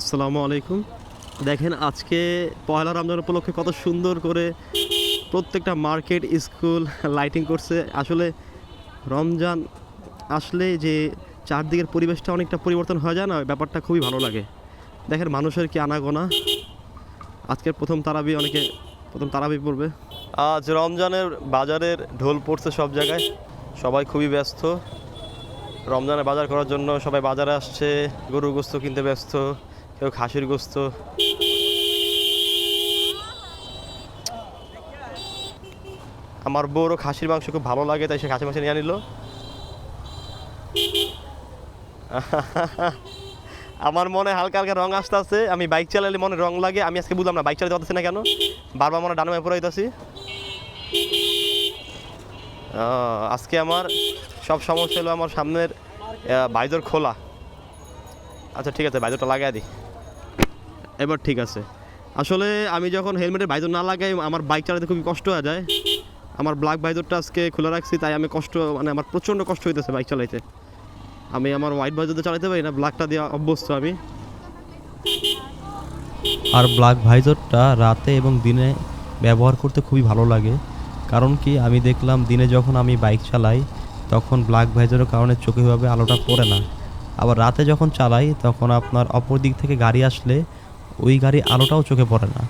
আসসালামু আলাইকুম। দেখেন আজকে পয়লা রমজান উপলক্ষে কত সুন্দর করে প্রত্যেকটা মার্কেট, স্কুল লাইটিং করছে। আসলে রমজান আসলে যে চারদিকের পরিবেশটা অনেকটা পরিবর্তন হয়ে যায় না, ব্যাপারটা খুবই ভালো লাগে। দেখেন মানুষের কি আনাগোনা। আজকের প্রথম তারাবি অনেকে, প্রথম তারাবি পড়বে। আজ রমজানের বাজারের ঢোল পড়ছে সব জায়গায়। সবাই খুবই ব্যস্ত। রমজানে বাজার করার জন্য সবাই বাজারে আসছে, গরুর গোস্ত কিনতে ব্যস্ত। কেউ খাসির গোস্ত। আমার বউরও খাসির মাংস খুব ভালো লাগে, তাই সে খাসির মাংস নিয়ে নিল আমার মনে হালকা হালকা রং আসতে আছে আমি বাইক চালালে মনে রং লাগে, আমি আজকে বুঝলাম না বাইক চালাতে পারতেছি না কেন, বারবার মনে ডানে পড়ে দিতেছি আজকে আমার সব সমস্যা হলো আমার সামনের বাইদর খোলা। আচ্ছা ঠিক আছে বাইদরটা লাগাই দিই। এবার ঠিক আছে। আসলে আমি যখন হেলমেটের বাইদর না লাগাই, আমার বাইক চালাতে খুবই কষ্ট হয়ে যায়। আমার ব্ল্যাক বাইদরটা আজকে খোলা রাখছি, তাই আমি কষ্ট মানে আমার প্রচণ্ড কষ্ট হইতেছে বাইক চালাইতে। আমি আমার হোয়াইট বাইদরতে চালাতে পারি না ব্ল্যাকটা দিয়ে অভ্যস্ত আমি। আর ব্ল্যাক ভাইজরটা রাতে এবং দিনে ব্যবহার করতে খুবই ভালো লাগে। কারণ কি, আমি দেখলাম দিনে যখন আমি বাইক চালাই, তখন ব্ল্যাক ভাইজরের কারণে চোখে ভাবে আলোটা পড়ে না। আবার রাতে যখন চালাই, তখন আপনার অপর দিক থেকে গাড়ি আসলে ওই গাড়ি আলোটাও চোখে পড়ে না।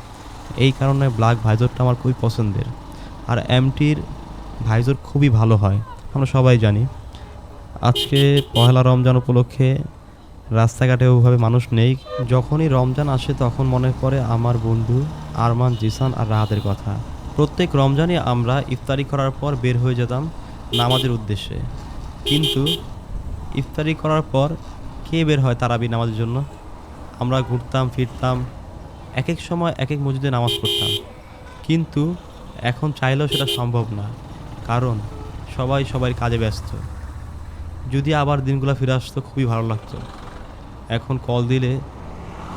এই কারণে ব্ল্যাক ভাইজরটা আমার খুবই পছন্দের। আর এমটির ভাইজর খুবই ভালো হয়, আমরা সবাই জানি। আজকে পহেলা রমজান উপলক্ষে রাস্তাঘাটে ওভাবে মানুষ নেই। যখনই রমজান আসে তখন মনে পড়ে আমার বন্ধু আরমান, জিসান আর রাহাতের কথা। প্রত্যেক রমজানে আমরা ইফতারি করার পর বের হয়ে যেতাম নামাজের উদ্দেশ্যে। কিন্তু ইফতারি করার পর কে বের হয় তারাবি নামাজের জন্য? আমরা ঘুরতাম, ফিরতাম এক এক সময় এক এক মসজিদে নামাজ পড়তাম। কিন্তু এখন চাইলেও সেটা সম্ভব না, কারণ সবাই সবাই কাজে ব্যস্ত। যদি আবার দিনগুলো ফিরে আসতো, খুবই ভালো লাগতো। এখন কল দিলে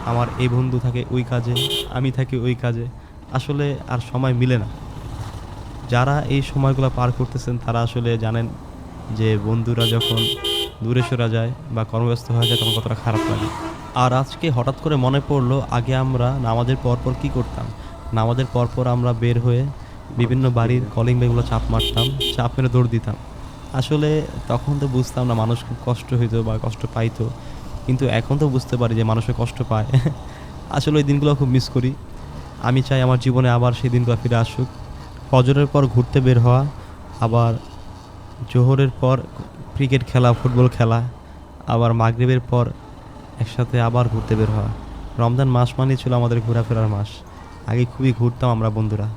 আমার এই বন্ধু থাকে ওই কাজে, আমি থাকি ওই কাজে, আসলে আর সময় মিলে না। যারা এই সময়গুলো পার করতেছেন, তারা আসলে জানেন যে বন্ধুরা যখন দূরে সরে যায় বা কর্মব্যস্ত হয়ে যায়, তখন কতটা খারাপ লাগে। আর আজকে হঠাৎ করে মনে পড়ল, আগে আমরা নামাজের পরপর কি করতাম? নামাজের পরপর আমরা বের হয়ে বিভিন্ন বাড়ির কলিং বেগুলো চাপ মারতাম, চাপ মেরে দৌড় দিতাম। আসলে তখন তো বুঝতাম না, মানুষ খুব কষ্ট হইতো বা কষ্ট পাইতো। কিন্তু এখন তো বুঝতে পারি যে মানুষের কষ্ট পায়। আসলে ওই দিনগুলো খুব মিস করি। আমি চাই আমার জীবনে আবার সেই দিনগুলো ফিরে আসুক। ফজরের পর ঘুরতে বের হওয়া, আবার জোহরের পর ক্রিকেট খেলা, ফুটবল খেলা, আবার মাগরিবের পর একসাথে আবার ঘুরতে বের হওয়া। রমজান মাস মানেই ছিল আমাদের ঘোরাফেরার মাস। আগে খুবই ঘুরতাম আমরা বন্ধুরা।